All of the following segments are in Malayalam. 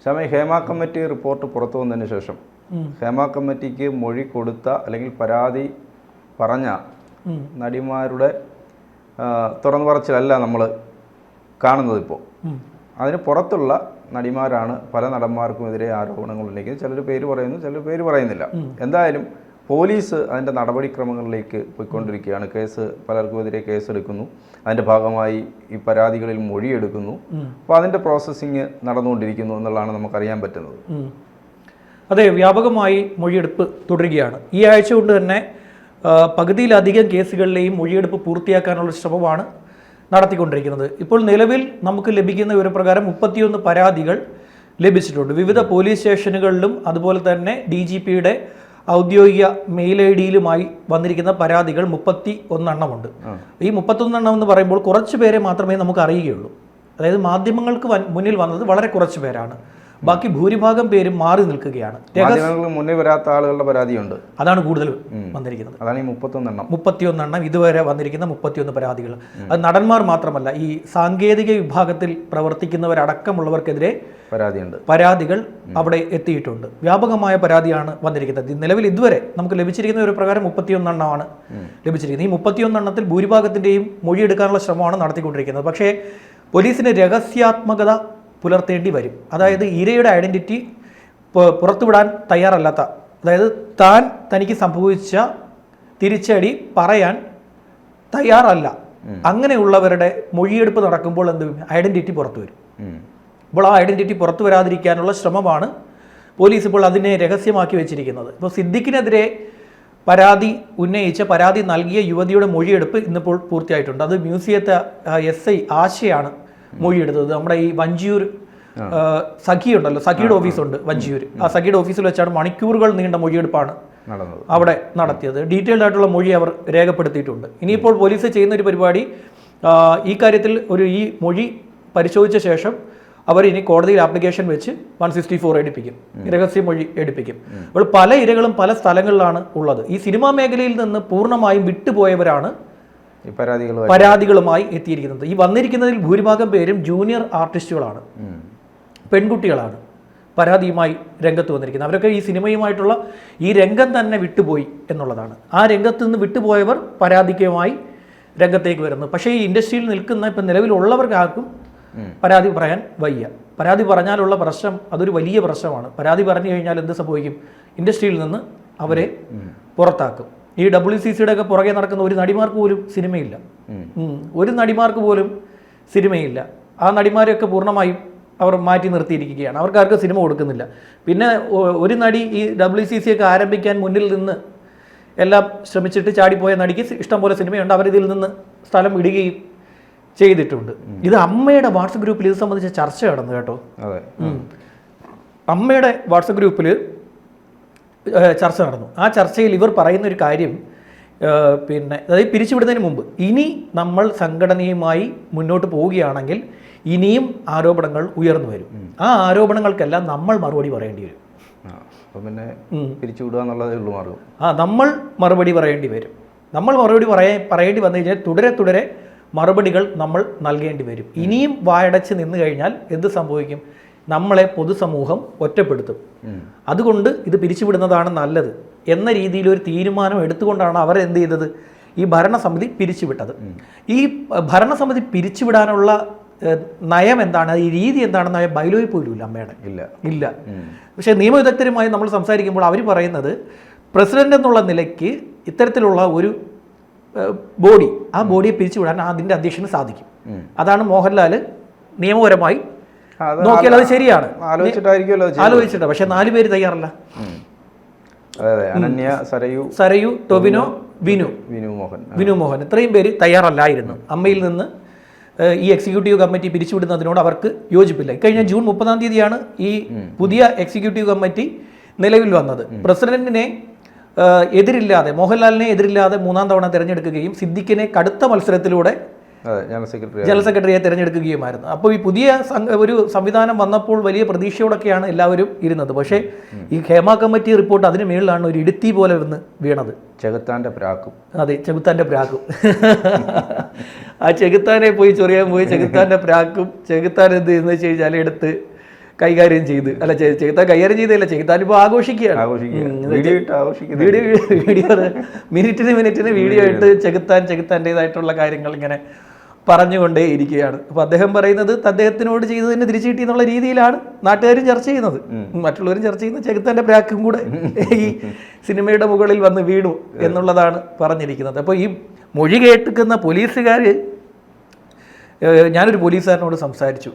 ക്ഷമ ഹേമ കമ്മിറ്റി റിപ്പോർട്ട് പുറത്തു വന്നതിന് ശേഷം ഹേമ കമ്മിറ്റിക്ക് മൊഴി കൊടുത്ത അല്ലെങ്കിൽ പരാതി പറഞ്ഞ നടിമാരുടെ തുറന്നു പറച്ചിലല്ല നമ്മൾ കാണുന്നത് ഇപ്പോൾ. അതിന് പുറത്തുള്ള നടിമാരാണ് പല നടന്മാർക്കും എതിരെ ആരോപണങ്ങൾ ഉന്നയിക്കുന്നത്. ചിലർ പേര് പറയുന്നു ചിലർ പേര് പറയുന്നില്ല. എന്തായാലും പോലീസ് അതിന്റെ നടപടിക്രമങ്ങളിലേക്ക് പോയിക്കൊണ്ടിരിക്കുകയാണ്. കേസ് പലർക്കുമെതിരെ കേസെടുക്കുന്നു. അതിന്റെ ഭാഗമായി ഈ പരാതികളിൽ മൊഴിയെടുക്കുന്നു. അപ്പോൾ അതിന്റെ പ്രോസസ്സിങ് നടന്നുകൊണ്ടിരിക്കുന്നു എന്നുള്ളതാണ് നമുക്കറിയാൻ പറ്റുന്നത്. അതെ വ്യാപകമായി മൊഴിയെടുപ്പ് തുടരുകയാണ്. ഈ ആഴ്ച കൊണ്ട് തന്നെ പകുതിയിലധികം കേസുകളിലെയും മൊഴിയെടുപ്പ് പൂർത്തിയാക്കാനുള്ള ശ്രമമാണ് നടത്തിക്കൊണ്ടിരിക്കുന്നത്. ഇപ്പോൾ നിലവിൽ നമുക്ക് ലഭിക്കുന്ന വിവരപ്രകാരം മുപ്പത്തിയൊന്ന് പരാതികൾ ലഭിച്ചിട്ടുണ്ട്. വിവിധ പോലീസ് സ്റ്റേഷനുകളിലും അതുപോലെ തന്നെ ഡി ജി പിയുടെ ഔദ്യോഗിക മെയിൽ ഐ ഡിയിലുമായി വന്നിരിക്കുന്ന പരാതികൾ മുപ്പത്തി ഒന്നെണ്ണമുണ്ട് ഈ മുപ്പത്തൊന്നെണ്ണം എന്ന് പറയുമ്പോൾ കുറച്ച് പേരെ മാത്രമേ നമുക്ക് അറിയുകയുള്ളൂ അതായത് മാധ്യമങ്ങൾക്ക് മുന്നിൽ വന്നത് വളരെ കുറച്ച് പേരാണ്. ബാക്കി ഭൂരിഭാഗം പേരും മാറി നിൽക്കുകയാണ്. മുന്നേ വരാത്ത ആളുകളുടെ പരാതിയുണ്ട്. അതാണ് കൂടുതൽ വന്നിരിക്കുന്നത്. അതാണ് ഈ മുപ്പത്തൊന്നെണ്ണം. മുപ്പത്തിയൊന്നെണ്ണം ഇതുവരെ വന്നിരിക്കുന്ന മുപ്പത്തിയൊന്ന് പരാതികൾ. അത് നടന്മാർ മാത്രമല്ല ഈ സാങ്കേതിക വിഭാഗത്തിൽ പ്രവർത്തിക്കുന്നവരടക്കമുള്ളവർക്കെതിരെ പരാതിയുണ്ട്. പരാതികൾ അവിടെ എത്തിയിട്ടുണ്ട്. വ്യാപകമായ പരാതിയാണ് വന്നിരിക്കുന്നത്. നിലവിൽ ഇതുവരെ നമുക്ക് ലഭിച്ചിരിക്കുന്ന ഒരു പ്രകാരം മുപ്പത്തിയൊന്നെണ്ണമാണ് ലഭിച്ചിരിക്കുന്നത്. ഈ മുപ്പത്തിയൊന്നെണ്ണത്തിൽ ഭൂരിഭാഗത്തിന്റെയും മൊഴിയെടുക്കാനുള്ള ശ്രമമാണ് നടത്തിക്കൊണ്ടിരിക്കുന്നത്. പക്ഷേ പോലീസിന് രഹസ്യാത്മകത പുലർത്തേണ്ടി വരും. അതായത് ഇരയുടെ ഐഡന്റിറ്റി പുറത്തുവിടാൻ തയ്യാറല്ലാത്ത അതായത് താൻ തനിക്ക് സംഭവിച്ച തിരിച്ചടി പറയാൻ തയ്യാറല്ല. അങ്ങനെയുള്ളവരുടെ മൊഴിയെടുപ്പ് നടക്കുമ്പോൾ എന്ത് ഐഡന്റിറ്റി പുറത്തു വരും. ഇപ്പോൾ ആ ഐഡന്റിറ്റി പുറത്തു വരാതിരിക്കാനുള്ള ശ്രമമാണ് പോലീസ് ഇപ്പോൾ അതിനെ രഹസ്യമാക്കി വെച്ചിരിക്കുന്നത്. ഇപ്പോൾ സിദ്ദിഖിനെതിരെ പരാതി ഉന്നയിച്ച പരാതി നൽകിയ യുവതിയുടെ മൊഴിയെടുപ്പ് ഇന്നിപ്പോൾ പൂർത്തിയായിട്ടുണ്ട്. അത് മ്യൂസിയത്തെ എസ് ഐ ആശയാണ് മൊഴിയെടുത്തത് നമ്മുടെ ഈ വഞ്ചിയൂർ സഖിയുണ്ടല്ലോ. സഖി ഉണ്ടല്ലോ സഖിയുടെ ഓഫീസുണ്ട് വഞ്ചിയൂർ ആ സഖിയുടെ ഓഫീസിൽ വെച്ചാണ് മണിക്കൂറുകൾ നീണ്ട മൊഴിയെടുപ്പാണ് അവിടെ നടത്തിയത്. ഡീറ്റെയിൽഡ് ആയിട്ടുള്ള മൊഴി അവർ രേഖപ്പെടുത്തിയിട്ടുണ്ട്. ഇനിയിപ്പോൾ പോലീസ് ചെയ്യുന്ന ഒരു പരിപാടി ഈ കാര്യത്തിൽ ഒരു ഈ മൊഴി പരിശോധിച്ച ശേഷം അവർ ഇനി കോടതിയിൽ ആപ്ലിക്കേഷൻ വെച്ച് വൺ സിക്സ്റ്റി ഫോർ എടുപ്പിക്കും. രഹസ്യ മൊഴി എടുപ്പിക്കും. അപ്പോൾ പല ഇരകളും പല സ്ഥലങ്ങളിലാണ് ഉള്ളത്. ഈ സിനിമാ മേഖലയിൽ നിന്ന് പൂർണമായും വിട്ടുപോയവരാണ് പരാതികളുമായി എത്തിയിരിക്കുന്നത്. ഈ വന്നിരിക്കുന്നതിൽ ഭൂരിഭാഗം പേരും ജൂനിയർ ആർട്ടിസ്റ്റുകളാണ്. പെൺകുട്ടികളാണ് പരാതിയുമായി രംഗത്ത് വന്നിരിക്കുന്നത്. അവരൊക്കെ ഈ സിനിമയുമായിട്ടുള്ള ഈ രംഗം തന്നെ വിട്ടുപോയി എന്നുള്ളതാണ്. ആ രംഗത്ത് നിന്ന് വിട്ടുപോയവർ പരാതിക്കുമായി രംഗത്തേക്ക് വരുന്നു. പക്ഷേ ഈ ഇൻഡസ്ട്രിയിൽ നിൽക്കുന്ന ഇപ്പം നിലവിലുള്ളവർക്കാർക്കും പരാതി പറയാൻ വയ്യ. പരാതി പറഞ്ഞാലുള്ള പ്രശ്നം അതൊരു വലിയ പ്രശ്നമാണ്. പരാതി പറഞ്ഞു കഴിഞ്ഞാൽ എന്ത് സംഭവിക്കും? ഇൻഡസ്ട്രിയിൽ നിന്ന് അവരെ പുറത്താക്കും. ഈ ഡബ്ല്യു സി സിയുടെ ഒക്കെ പുറകെ നടക്കുന്ന ഒരു നടിമാർക്ക് പോലും സിനിമയില്ല. ഒരു നടിമാർക്ക് പോലും സിനിമയില്ല. ആ നടിമാരെയൊക്കെ പൂർണമായും അവർ മാറ്റി നിർത്തിയിരിക്കുകയാണ്. അവർക്കാർക്ക് സിനിമ കൊടുക്കുന്നില്ല. പിന്നെ ഒരു നടി ഈ ഡബ്ല്യു സി സി ഒക്കെ ആരംഭിക്കാൻ മുന്നിൽ നിന്ന് എല്ലാം ശ്രമിച്ചിട്ട് ചാടിപ്പോയ നടിക്ക് ഇഷ്ടംപോലെ സിനിമയുണ്ട്. അവരിതിൽ നിന്ന് സ്ഥലം ഇടുകയും ചെയ്തിട്ടുണ്ട്. ഇത് അമ്മയുടെ വാട്സപ്പ് ഗ്രൂപ്പിൽ ഇത് സംബന്ധിച്ച ചർച്ച നടന്നു കേട്ടോ. അമ്മയുടെ വാട്സപ്പ് ഗ്രൂപ്പിൽ ചർച്ച നടന്നു. ആ ചർച്ചയിൽ ഇവർ പറയുന്ന ഒരു കാര്യം പിന്നെ അതായത് പിരിച്ചുവിടുന്നതിന് മുമ്പ്. ഇനി നമ്മൾ സംഘടനയുമായി മുന്നോട്ട് പോവുകയാണെങ്കിൽ ഇനിയും ആരോപണങ്ങൾ ഉയർന്നു വരും. ആ ആരോപണങ്ങൾക്കെല്ലാം നമ്മൾ മറുപടി പറയേണ്ടി വരും. പിന്നെ പിരിച്ചുവിടുക എന്നുള്ളതേ ഉള്ളൂ മാർഗം. ആ നമ്മൾ മറുപടി പറയേണ്ടി വരും. നമ്മൾ മറുപടി പറയാൻ പറയേണ്ടി വന്നു കഴിഞ്ഞാൽ തുടരെ തുടരെ മറുപടികൾ നമ്മൾ നൽകേണ്ടി വരും. ഇനിയും വായടച്ച് നിന്ന് കഴിഞ്ഞാൽ എന്ത് സംഭവിക്കും? നമ്മളെ പൊതുസമൂഹം ഒറ്റപ്പെടുത്തും. അതുകൊണ്ട് ഇത് പിരിച്ചുവിടുന്നതാണ് നല്ലത്. എന്ന രീതിയിൽ ഒരു തീരുമാനം എടുത്തുകൊണ്ടാണ് അവർ എന്ത് ചെയ്തത്? ഈ ഭരണസമിതി പിരിച്ചുവിട്ടത്. ഈ ഭരണസമിതി പിരിച്ചുവിടാനുള്ള നയം എന്താണ്? ഈ രീതി എന്താണെന്ന് ബൈലോയിൽ പോലും ഇല്ല അമ്മയുടെ. ഇല്ല. ഇല്ല. പക്ഷേ നിയമവിദഗ്ധരുമായി നമ്മൾ സംസാരിക്കുമ്പോൾ അവർ പറയുന്നത് പ്രസിഡന്റ് എന്നുള്ള നിലയ്ക്ക് ഇത്തരത്തിലുള്ള ഒരു ബോഡി ആ ബോഡിയെ പിരിച്ചുവിടാൻ അതിന്റെ അധ്യക്ഷന് സാധിക്കും. അതാണ് മോഹൻലാൽ നിയമപരമായി നോക്കിയാൽ അത് ശരിയാണ്. ആലോചിച്ചിട്ടായിരിക്കുമല്ലോ ആലോചിച്ചിട്ട് പക്ഷെ നാല് പേര് തയ്യാറല്ല. അനന്യ സരയു സരയു ടൊബിനോ വിനു. വിനു മോഹൻ. വിനു മോഹൻ. ഇത്രയും പേര് തയ്യാറല്ലായിരുന്നു. അമ്മയിൽ നിന്ന് ഈ എക്സിക്യൂട്ടീവ് കമ്മിറ്റി പിരിച്ചുവിടുന്നതിനോട് അവർക്ക് യോജിപ്പില്ല. കഴിഞ്ഞ ജൂൺ മുപ്പതാം തീയതിയാണ് ഈ പുതിയ എക്സിക്യൂട്ടീവ് കമ്മിറ്റി നിലവിൽ വന്നത്. പ്രസിഡന്റിനെ എതിരില്ലാതെ മോഹൻലാലിനെ എതിരില്ലാതെ മൂന്നാം തവണ തിരഞ്ഞെടുക്കുകയും സിദ്ദിഖിനെ കടുത്ത മത്സരത്തിലൂടെ ജനറൽ സെക്രട്ടറി ജനറൽ സെക്രട്ടറിയെ തിരഞ്ഞെടുക്കുകയുമായിരുന്നു. അപ്പോൾ ഈ പുതിയ ഒരു സംവിധാനം വന്നപ്പോൾ വലിയ പ്രതീക്ഷയോടൊക്കെയാണ് എല്ലാവരും ഇരുന്നത്. പക്ഷേ ഈ ഹേമ കമ്മിറ്റി റിപ്പോർട്ട് അതിന് മേളിലാണ് ഒരു ഇടുത്തി പോലെ വന്ന് വീണത്. ചെകുത്താന്റെ പ്രാക്കും. അതെ ചെകുത്താന്റെ പ്രാക്കും. ആ ചെകുത്താനെ പോയി ചൊറിയാൻ പോയി ചെകുത്താന്റെ പ്രാക്കും. ചെകുത്താൻ എന്ത് ചെയ്യുന്നത് വെച്ച് കഴിഞ്ഞാൽ എടുത്ത് കൈകാര്യം ചെയ്ത്. അല്ല ചെകുത്താൻ കൈകാര്യം ചെയ്തല്ല ചെകുത്താൻ ഇപ്പോൾ ആഘോഷിക്കുകയാണ്. വീഡിയോ വീഡിയോ മിനിറ്റിന് മിനിറ്റിന് വീഡിയോ ഇട്ട് ചെകുത്താൻ ചെകുത്താന്റെതായിട്ടുള്ള കാര്യങ്ങൾ ഇങ്ങനെ പറഞ്ഞുകൊണ്ടേ ഇരിക്കുകയാണ്. അപ്പോൾ അദ്ദേഹം പറയുന്നത് അദ്ദേഹത്തിനോട് ചെയ്തതിന് തിരിച്ചു കിട്ടി എന്നുള്ള രീതിയിലാണ് നാട്ടുകാരും ചർച്ച ചെയ്യുന്നത്. മറ്റുള്ളവരും ചർച്ച ചെയ്യുന്ന ചെകുത്താന്റെ പ്രാക്കും കൂടെ ഈ സിനിമയുടെ മുകളിൽ വന്ന് വീണു എന്നുള്ളതാണ് പറഞ്ഞിരിക്കുന്നത്. അപ്പോൾ ഈ മൊഴി കേട്ടിക്കുന്ന പോലീസുകാർ ഞാനൊരു പോലീസുകാരനോട് സംസാരിച്ചു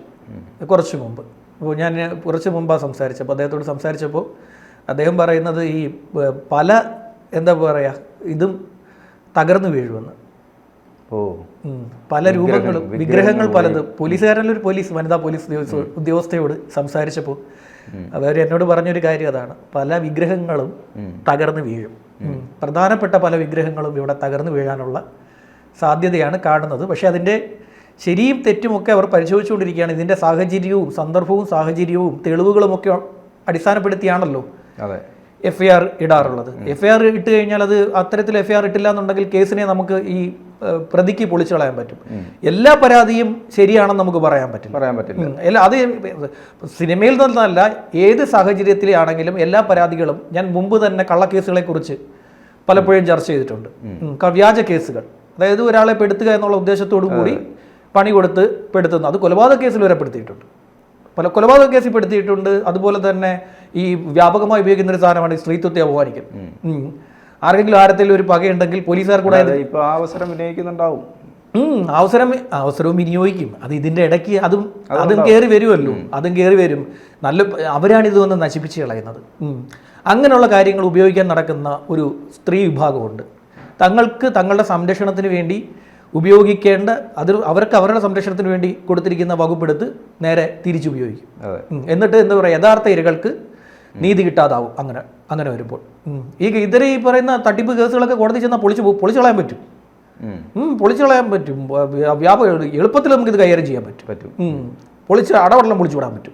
കുറച്ച് മുമ്പ്. അപ്പോൾ ഞാൻ കുറച്ച് മുമ്പാണ് സംസാരിച്ചപ്പോൾ അദ്ദേഹത്തോട് സംസാരിച്ചപ്പോൾ അദ്ദേഹം പറയുന്നത് ഈ പല എന്താ പറയുക ഇതും തകർന്നു വീഴുമെന്ന്. പല രൂപങ്ങളും. വിഗ്രഹങ്ങൾ പലതും. പോലീസുകാരനൊരു പോലീസ് വനിതാ പോലീസ് ഉദ്യോഗസ്ഥ- ഉദ്യോഗസ്ഥയോട് സംസാരിച്ചപ്പോൾ അവർ എന്നോട് പറഞ്ഞൊരു കാര്യം അതാണ്. പല വിഗ്രഹങ്ങളും തകർന്നു വീഴും. പ്രധാനപ്പെട്ട പല വിഗ്രഹങ്ങളും ഇവിടെ തകർന്നു വീഴാനുള്ള സാധ്യതയാണ് കാണുന്നത്. പക്ഷേ അതിന്റെ ശരിയും തെറ്റുമൊക്കെ അവർ പരിശോധിച്ചുകൊണ്ടിരിക്കുകയാണ്. ഇതിന്റെ സാഹചര്യവും സന്ദർഭവും സാഹചര്യവും തെളിവുകളുമൊക്കെ അടിസ്ഥാനപ്പെടുത്തിയാണല്ലോ അതെ. എഫ് ഐ ആർ ഇടാറുള്ളത്. എഫ് ഐ ആർ ഇട്ട് കഴിഞ്ഞാൽ അത് അത്തരത്തിൽ എഫ് ഐ ആർ ഇട്ടില്ല എന്നുണ്ടെങ്കിൽ കേസിനെ നമുക്ക് ഈ പ്രതിക്ക് പൊളിച്ചു കളയാൻ പറ്റും. എല്ലാ പരാതിയും ശരിയാണെന്ന് നമുക്ക് പറയാൻ പറ്റില്ല. പറയാൻ പറ്റില്ല. എല്ലാ അത് സിനിമയിൽ നിന്നല്ല ഏത് സാഹചര്യത്തിലാണെങ്കിലും എല്ലാ പരാതികളും ഞാൻ മുമ്പ് തന്നെ കള്ളക്കേസുകളെ കുറിച്ച് പലപ്പോഴും ചർച്ച ചെയ്തിട്ടുണ്ട്. വ്യാജ കേസുകൾ. അതായത് ഒരാളെ പെടുത്തുക എന്നുള്ള ഉദ്ദേശത്തോടു കൂടി പണി കൊടുത്ത് പെടുത്തുന്നു. അത് കൊലപാതക കേസിൽ വരെ പെടുത്തിയിട്ടുണ്ട്. പല കൊലപാതക കേസിൽ പെടുത്തിയിട്ടുണ്ട്. അതുപോലെ തന്നെ ഈ വ്യാപകമായി ഉപയോഗിക്കുന്ന ഒരു സാധനമാണ് ഈ സ്ത്രീത്വത്തെ അപമാനിക്കൽ. ഉം. ആർക്കെങ്കിലും ആരത്തിൽ ഒരു പകയുണ്ടെങ്കിൽ പോലീസുകാർ കൂടെ ഇപ്പൊ അവസരം വിനിയോഗിക്കുന്നുണ്ടാവും. അവസരം അവസരവും വിനിയോഗിക്കും. അത് ഇതിന്റെ ഇടയ്ക്ക് അതും അതും കയറി വരുമല്ലോ. അതും കയറി വരും. നല്ല അവരാണ് ഇത് വന്ന് നശിപ്പിച്ച് കളയുന്നത്. അങ്ങനെയുള്ള കാര്യങ്ങൾ ഉപയോഗിക്കാൻ നടക്കുന്ന ഒരു സ്ത്രീ വിഭാഗമുണ്ട്. തങ്ങൾക്ക് തങ്ങളുടെ സംരക്ഷണത്തിന് വേണ്ടി ഉപയോഗിക്കേണ്ട അത് അവർക്ക് അവരുടെ സംരക്ഷണത്തിന് വേണ്ടി കൊടുത്തിരിക്കുന്ന വകുപ്പെടുത്ത് നേരെ തിരിച്ചുപയോഗിക്കും. എന്നിട്ട് എന്താ പറയുക യഥാർത്ഥ ഇരകൾക്ക് നീതി കിട്ടാതാവും. അങ്ങനെ അങ്ങനെ വരുമ്പോൾ. ഈ ഇതര ഈ പറയുന്ന തട്ടിപ്പ് കേസുകളൊക്കെ കോടതി ചെന്നാൽ പൊളിച്ച് പൊളിച്ചു കളയാൻ പറ്റും. പൊളിച്ച് കളയാൻ പറ്റും. വ്യ- വ്യാപ എളുപ്പത്തിൽ നമുക്ക് ഇത് കൈകാര്യം ചെയ്യാൻ പറ്റും. പറ്റും. പൊളിച്ച് അടവെള്ളം പൊളിച്ചു വിടാൻ പറ്റും.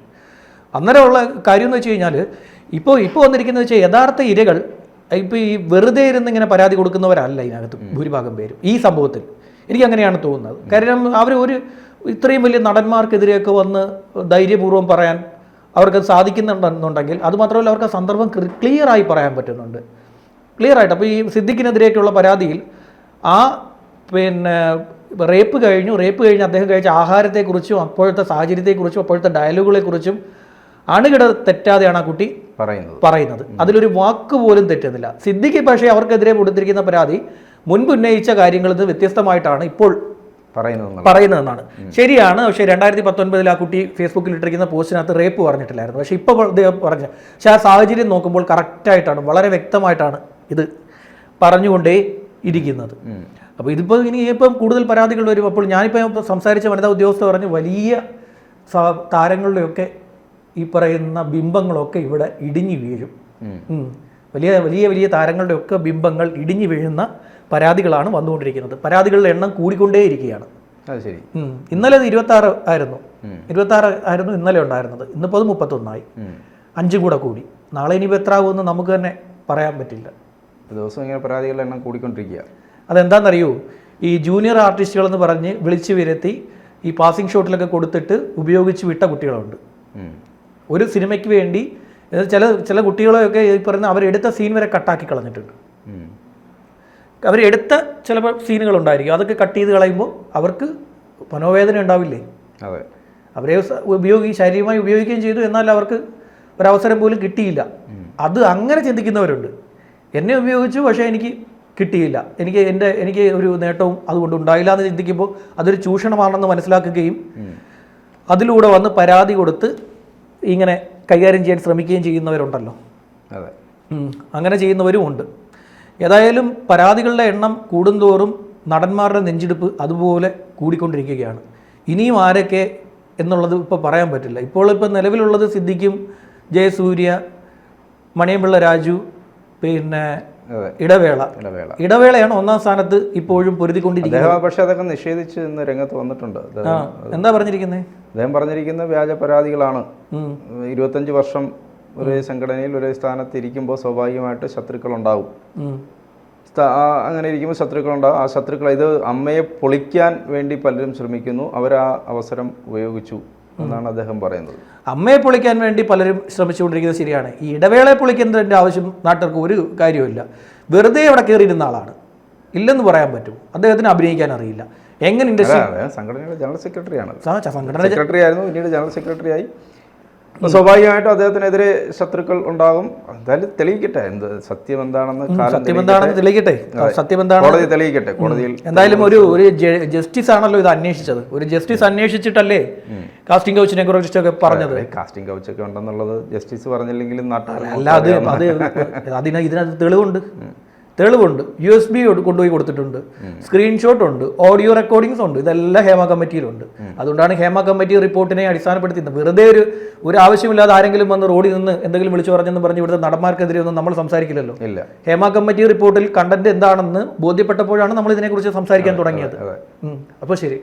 അന്നേരമുള്ള കാര്യം എന്ന് വെച്ച് കഴിഞ്ഞാൽ ഇപ്പോൾ ഇപ്പോൾ വന്നിരിക്കുന്നത് വെച്ചാൽ യഥാർത്ഥ ഇരകൾ ഇപ്പോൾ ഈ വെറുതെ ഇരുന്ന് ഇങ്ങനെ പരാതി കൊടുക്കുന്നവരല്ല ഇതിനകത്ത് ഭൂരിഭാഗം പേരും. ഈ സംഭവത്തിൽ എനിക്ക് അങ്ങനെയാണ് തോന്നുന്നത്. കാരണം അവർ ഒരു ഇത്രയും വലിയ നടന്മാർക്കെതിരെയൊക്കെ വന്ന് ധൈര്യപൂർവം പറയാൻ അവർക്ക് സാധിക്കുന്നുണ്ടെന്നുണ്ടെങ്കിൽ അതുമാത്രമല്ല അവർക്ക് ആ സന്ദർഭം ക്ലിയറായി പറയാൻ പറ്റുന്നുണ്ട്. ക്ലിയറായിട്ട് അപ്പോൾ ഈ സിദ്ദിഖിനെതിരെയൊക്കെയുള്ള പരാതിയിൽ ആ പിന്നെ റേപ്പ് കഴിഞ്ഞു. റേപ്പ് കഴിഞ്ഞ് അദ്ദേഹം കഴിച്ച ആഹാരത്തെക്കുറിച്ചും അപ്പോഴത്തെ സാഹചര്യത്തെക്കുറിച്ചും അപ്പോഴത്തെ ഡയലോഗുകളെക്കുറിച്ചും അണുകിട തെറ്റാതെയാണ് ആ കുട്ടി പറയുന്നത്. പറയുന്നത്. അതിലൊരു വാക്ക് പോലും തെറ്റുന്നില്ല. സിദ്ദിഖ് പക്ഷേ അവർക്കെതിരെ കൊടുത്തിരിക്കുന്ന പരാതി മുൻപ് ഉന്നയിച്ച കാര്യങ്ങളിൽ നിന്ന് വ്യത്യസ്തമായിട്ടാണ് ഇപ്പോൾ പറയുന്നതെന്നാണ്. ശരിയാണ് പക്ഷേ രണ്ടായിരത്തി പത്തൊൻപതിൽ ആ കുട്ടി ഫേസ്ബുക്കിൽ ഇട്ടിരിക്കുന്ന പോസ്റ്റിനകത്ത് റേപ്പ് പറഞ്ഞിട്ടില്ലായിരുന്നു. പക്ഷേ ഇപ്പോൾ പറഞ്ഞു. പക്ഷേ ആ സാഹചര്യം നോക്കുമ്പോൾ കറക്റ്റായിട്ടാണ് വളരെ വ്യക്തമായിട്ടാണ് ഇത് പറഞ്ഞുകൊണ്ടേ ഇരിക്കുന്നത്. അപ്പോൾ ഇതിപ്പോൾ ഇനി ഇപ്പം കൂടുതൽ പരാതികൾ വരും. അപ്പോൾ ഞാനിപ്പോൾ സംസാരിച്ച വനിതാ ഉദ്യോഗസ്ഥർ പറഞ്ഞു വലിയ താരങ്ങളുടെയൊക്കെ ഈ പറയുന്ന ബിംബങ്ങളൊക്കെ ഇവിടെ ഇടിഞ്ഞു വീഴും. വലിയ വലിയ വലിയ താരങ്ങളുടെയൊക്കെ ബിംബങ്ങൾ ഇടിഞ്ഞു വീഴുന്ന പരാതികളാണ് വന്നുകൊണ്ടിരിക്കുന്നത്. പരാതികളുടെ എണ്ണം കൂടിക്കൊണ്ടേയിരിക്കുകയാണ് ശരി. ഇന്നലെ അത് ഇരുപത്തി ആറ് ആയിരുന്നു. ഇരുപത്തി ആറ് ആയിരുന്നു ഇന്നലെ ഉണ്ടായിരുന്നത്. ഇന്നിപ്പോൾ അത് മുപ്പത്തൊന്നായി. ഒന്നായി അഞ്ചും കൂടെ കൂടി. നാളെ ഇനി എത്ര ആകുമെന്ന് നമുക്ക് തന്നെ പറയാൻ പറ്റില്ല. ദിവസം ഇങ്ങനെ പരാതികളുടെ എണ്ണം കൂടിക്കൊണ്ടിരിക്കുക. അതെന്താണെന്നറിയോ? ഈ ജൂനിയർ ആർട്ടിസ്റ്റുകൾ എന്ന് പറഞ്ഞ് വിളിച്ചു വരുത്തി ഈ പാസിംഗ് ഷോട്ടിലൊക്കെ കൊടുത്തിട്ട് ഉപയോഗിച്ച് വിട്ട കുട്ടികളുണ്ട്. ഒരു സിനിമയ്ക്ക് വേണ്ടി ചില ചില കുട്ടികളെയൊക്കെ ഈ പറയുന്ന അവരെടുത്ത സീൻ വരെ കട്ടാക്കി കളഞ്ഞിട്ടുണ്ട്. ഉം. അവരെടുത്ത ചില സീനുകളുണ്ടായിരിക്കും. അതൊക്കെ കട്ട് ചെയ്ത് കളയുമ്പോൾ അവർക്ക് മനോവേദന ഉണ്ടാവില്ലേ? അതെ. അവരെ ഉപയോഗി ശാരീരികമായി ഉപയോഗിക്കുകയും ചെയ്തു. എന്നാൽ അവർക്ക് ഒരവസരം പോലും കിട്ടിയില്ല. അത് അങ്ങനെ ചിന്തിക്കുന്നവരുണ്ട്. എന്നെ ഉപയോഗിച്ചു പക്ഷേ എനിക്ക് കിട്ടിയില്ല. എനിക്ക് എന്റെ എനിക്ക് ഒരു നേട്ടവും അതുകൊണ്ട് ഉണ്ടായില്ല എന്ന് ചിന്തിക്കുമ്പോൾ അതൊരു ചൂഷണമാണെന്ന് മനസ്സിലാക്കുകയും അതിലൂടെ വന്ന് പരാതി കൊടുത്ത് ഇങ്ങനെ കൈകാര്യം ചെയ്യാൻ ശ്രമിക്കുകയും ചെയ്യുന്നവരുണ്ടല്ലോ. അതെ. അങ്ങനെ ചെയ്യുന്നവരും ഉണ്ട് ഏതായാലും പരാതികളുടെ എണ്ണം കൂടുന്തോറും നടന്മാരുടെ നെഞ്ചിടിപ്പ് അതുപോലെ കൂടിക്കൊണ്ടിരിക്കുകയാണ്. ഇനിയും ആരൊക്കെ എന്നുള്ളത് ഇപ്പോൾ പറയാൻ പറ്റില്ല. ഇപ്പോൾ ഇപ്പോൾ നിലവിലുള്ളത് സിദ്ദിഖും ജയസൂര്യ മണിയമ്പിള്ള രാജു പിന്നെ ഇടവേള. ഇടവേള. ഇടവേളയാണ് ഒന്നാം സ്ഥാനത്ത് ഇപ്പോഴും പൊരുതിക്കൊണ്ടിരിക്കുന്നത്. പക്ഷേ അതൊക്കെ നിഷേധിച്ച് ഇന്ന് രംഗത്ത് വന്നിട്ടുണ്ട്. എന്താ പറഞ്ഞിരിക്കുന്നത് അദ്ദേഹം പറഞ്ഞിരിക്കുന്ന വ്യാജ പരാതികളാണ്. ഇരുപത്തഞ്ച് വർഷം ഒരേ സംഘടനയിൽ ഒരേ സ്ഥാനത്ത് ഇരിക്കുമ്പോൾ സ്വാഭാവികമായിട്ട് ശത്രുക്കൾ ഉണ്ടാവും അങ്ങനെ ഇരിക്കുമ്പോൾ ശത്രുക്കളുണ്ടാവും. ആ ശത്രുക്കൾ ഇത് അമ്മയെ പൊളിക്കാൻ വേണ്ടി പലരും ശ്രമിക്കുന്നു. അവർ ആ അവസരം ഉപയോഗിച്ചു എന്നാണ് അദ്ദേഹം പറയുന്നത്. അമ്മയെ പൊളിക്കാൻ വേണ്ടി പലരും ശ്രമിച്ചുകൊണ്ടിരിക്കുന്നത് ശരിയാണ്. ഈ ഇടവേളയെ പൊളിക്കുന്നതിന്റെ ആവശ്യം നാട്ടുകാർക്ക് ഒരു കാര്യമില്ല വെറുതെ അവിടെ കയറിയിരുന്ന ആളാണ്. ഇല്ലെന്ന് പറയാൻ പറ്റും. അദ്ദേഹത്തിന് അഭിനയിക്കാൻ അറിയില്ല. എങ്ങനെ ഇൻഡസ്ട്രി സംഘടനയുടെ ജനറൽ സെക്രട്ടറിയാണ്. സംഘടന സെക്രട്ടറി ആയിരുന്നു പിന്നീട് ജനറൽ സെക്രട്ടറി ആയി സ്വാഭാവികമായിട്ടും അദ്ദേഹത്തിനെതിരെ ശത്രുക്കൾ ഉണ്ടാകും. എന്തായാലും തെളിയിക്കട്ടെ. എന്ത് സത്യം എന്താണെന്ന് സത്യം എന്താണെന്ന് തെളിയിക്കട്ടെ. സത്യം എന്താണ് കോടതി തെളിയിക്കട്ടെ. കോടതിയിൽ എന്തായാലും ഒരു ഒരു ജസ്റ്റിസ് ആണല്ലോ ഇത് അന്വേഷിച്ചത്. ഒരു ജസ്റ്റിസ് അന്വേഷിച്ചിട്ടല്ലേ കാസ്റ്റിംഗ് കൗച്ചിനെ കുറിച്ചൊക്കെ പറഞ്ഞത്? കാസ്റ്റിംഗ് കൗച്ചൊക്കെ ഉണ്ടെന്നുള്ളത് ജസ്റ്റിസ് പറഞ്ഞില്ലെങ്കിലും നാട്ടുകാർ അല്ല അത് അത് അതിന് ഇതിനകത്ത് തെളിവുണ്ട്. തെളിവുണ്ട്. യു എസ് ബി കൊണ്ടുപോയി കൊടുത്തിട്ടുണ്ട്. സ്ക്രീൻഷോട്ട് ഉണ്ട്. ഓഡിയോ റെക്കോർഡിങ്സ് ഉണ്ട്. ഇതെല്ലാം ഹേമ കമ്മിറ്റിയിലുണ്ട്. അതുകൊണ്ടാണ് ഹേമ കമ്മിറ്റി റിപ്പോർട്ടിനെ അടിസ്ഥാനപ്പെടുത്തി വെറുതെ ഒരു ഒരു ആവശ്യമില്ലാതെ ആരെങ്കിലും വന്ന് റോഡിൽ നിന്ന് എന്തെങ്കിലും വിളിച്ചു പറഞ്ഞെന്ന് പറഞ്ഞ് ഇവിടുത്തെ നടന്മാർക്കെതിരെ ഒന്നും നമ്മൾ സംസാരിക്കില്ലല്ലോ. ഇല്ല. ഹേമ കമ്മിറ്റി റിപ്പോർട്ടിൽ കണ്ടന്റ് എന്താണെന്ന് ബോധ്യപ്പെട്ടപ്പോഴാണ് നമ്മൾ ഇതിനെക്കുറിച്ച് സംസാരിക്കാൻ തുടങ്ങിയത്. അപ്പോൾ ശരി.